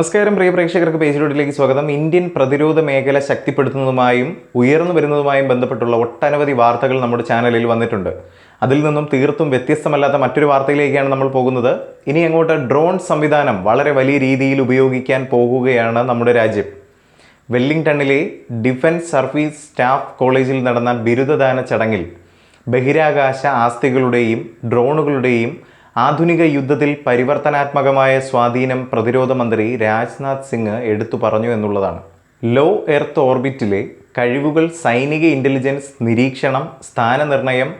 നമസ്കാരം പ്രിയ പ്രേക്ഷകർക്ക് പേജിലോട്ടിലേക്ക് സ്വാഗതം. ഇന്ത്യൻ പ്രതിരോധ മേഖല ശക്തിപ്പെടുത്തുന്നതുമായും ഉയർന്നു വരുന്നതുമായും ബന്ധപ്പെട്ടുള്ള ഒട്ടനവധി വാർത്തകൾ നമ്മുടെ ചാനലിൽ വന്നിട്ടുണ്ട്. അതിൽ നിന്നും തീർത്തും വ്യത്യസ്തമല്ലാത്ത മറ്റൊരു വാർത്തയിലേക്കാണ് നമ്മൾ പോകുന്നത്. ഇനി അങ്ങോട്ട് ഡ്രോൺ സംവിധാനം വളരെ വലിയ രീതിയിൽ ഉപയോഗിക്കാൻ പോകുകയാണ് നമ്മുടെ രാജ്യം. വെല്ലിംഗ്ടണിലെ ഡിഫൻസ് സർവീസ് സ്റ്റാഫ് കോളേജിൽ നടന്ന ബിരുദദാന ചടങ്ങിൽ ബഹിരാകാശ ആസ്തികളുടെയും ഡ്രോണുകളുടെയും ആധുനിക യുദ്ധത്തിൽ പരിവർത്തനാത്മകമായ സ്വാധീനം പ്രതിരോധ മന്ത്രി രാജ്നാഥ് സിംഗ് എടുത്തു പറഞ്ഞു എന്നുള്ളതാണ്. ലോ എർത്ത് ഓർബിറ്റിലെ കഴിവുകൾ സൈനിക ഇന്റലിജൻസ് നിരീക്ഷണം സ്ഥാനനിർണയം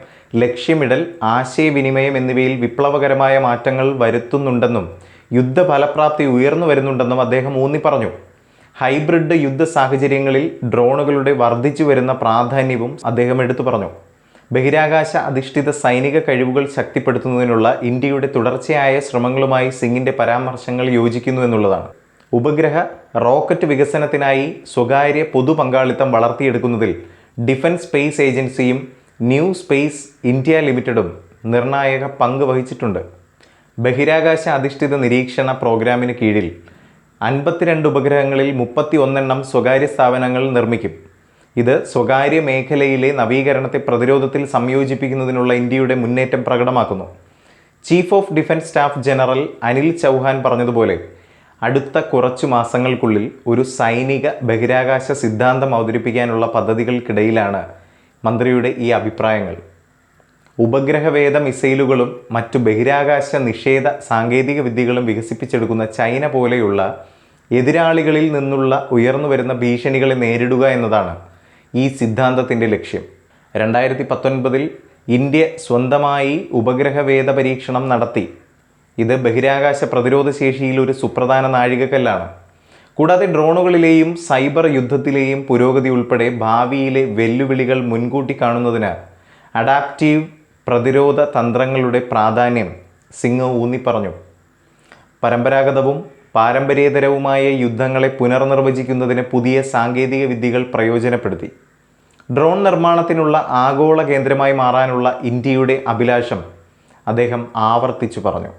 ലക്ഷ്യമിടൽ ആശയവിനിമയം എന്നിവയിൽ വിപ്ലവകരമായ മാറ്റങ്ങൾ വരുത്തുന്നുണ്ടെന്നും യുദ്ധഫലപ്രാപ്തി ഉയർന്നു വരുന്നുണ്ടെന്നും അദ്ദേഹം ഊന്നി പറഞ്ഞു. ഹൈബ്രിഡ് യുദ്ധ സാഹചര്യങ്ങളിൽ ഡ്രോണുകളുടെ വർദ്ധിച്ചു വരുന്ന പ്രാധാന്യവും അദ്ദേഹം എടുത്തു പറഞ്ഞു. ബഹിരാകാശ അധിഷ്ഠിത സൈനിക കഴിവുകൾ ശക്തിപ്പെടുത്തുന്നതിനുള്ള ഇന്ത്യയുടെ തുടർച്ചയായ ശ്രമങ്ങളുമായി സിംഗിന്റെ പരാമർശങ്ങൾ യോജിക്കുന്നു എന്നുള്ളതാണ്. ഉപഗ്രഹ റോക്കറ്റ് വികസനത്തിനായി സ്വകാര്യ പൊതു പങ്കാളിത്തം വളർത്തിയെടുക്കുന്നതിൽ ഡിഫൻസ് സ്പേസ് ഏജൻസിയും ന്യൂ സ്പേസ് ഇന്ത്യ ലിമിറ്റഡും നിർണായക പങ്ക് വഹിച്ചിട്ടുണ്ട്. ബഹിരാകാശ അധിഷ്ഠിത നിരീക്ഷണ പ്രോഗ്രാമിന് കീഴിൽ അൻപത്തിരണ്ട് ഉപഗ്രഹങ്ങളിൽ മുപ്പത്തി ഒന്നെണ്ണം സ്വകാര്യ സ്ഥാപനങ്ങൾ നിർമ്മിക്കും. ഇത് സ്വകാര്യ മേഖലയിലെ നവീകരണത്തെ പ്രതിരോധത്തിൽ സംയോജിപ്പിക്കുന്നതിനുള്ള ഇന്ത്യയുടെ മുന്നേറ്റം പ്രകടമാക്കുന്നു. Chief of defence staff general Anil Chauhan പറഞ്ഞതുപോലെ അടുത്ത കുറച്ചു മാസങ്ങൾക്കുള്ളിൽ ഒരു സൈനിക ബഹിരാകാശ സിദ്ധാന്തം അവതരിപ്പിക്കാനുള്ള പദ്ധതികൾക്കിടയിലാണ് മന്ത്രിയുടെ ഈ അഭിപ്രായങ്ങൾ. ഉപഗ്രഹവേദ മിസൈലുകളും മറ്റു ബഹിരാകാശ നിഷേധ സാങ്കേതിക വിദ്യകളും വികസിപ്പിച്ചെടുക്കുന്ന ചൈന പോലെയുള്ള എതിരാളികളിൽ നിന്നുള്ള ഉയർന്നു വരുന്ന ഭീഷണികളെ നേരിടുക എന്നതാണ് ഈ സിദ്ധാന്തത്തിന്റെ ലക്ഷ്യം. രണ്ടായിരത്തി പത്തൊൻപതിൽ ഇന്ത്യ സ്വന്തമായി ഉപഗ്രഹവേദ പരീക്ഷണം നടത്തി. ഇത് ബഹിരാകാശ പ്രതിരോധ ശേഷിയിൽ ഒരു സുപ്രധാന നാഴികക്കല്ലാണ്. കൂടാതെ ഡ്രോണുകളിലെയും സൈബർ യുദ്ധത്തിലെയും പുരോഗതി ഉൾപ്പെടെ ഭാവിയിലെ വെല്ലുവിളികൾ മുൻകൂട്ടി കാണുന്നതിനാൽ അഡാപ്റ്റീവ് പ്രതിരോധ തന്ത്രങ്ങളുടെ പ്രാധാന്യം സിംഗ് ഊന്നിപ്പറഞ്ഞു. പരമ്പരാഗതവും പാരമ്പര്യേതരവുമായ യുദ്ധങ്ങളെ പുനർനിർവചിക്കുന്നതിന് പുതിയ സാങ്കേതിക വിദ്യകൾ പ്രയോജനപ്പെടുത്തി. ഡ്രോൺ നിർമ്മാണത്തിനുള്ള ആഗോള കേന്ദ്രമായി മാറാനുള്ള ഇന്ത്യയുടെ അഭിലാഷം അദ്ദേഹം ആവർത്തിച്ചു പറഞ്ഞു.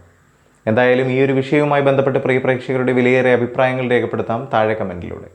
എന്തായാലും ഈ ഒരു വിഷയവുമായി ബന്ധപ്പെട്ട് പ്രിയപ്രേക്ഷകരുടെ വിലയേറിയ അഭിപ്രായങ്ങൾ രേഖപ്പെടുത്താം താഴെ കമന്റിലൂടെ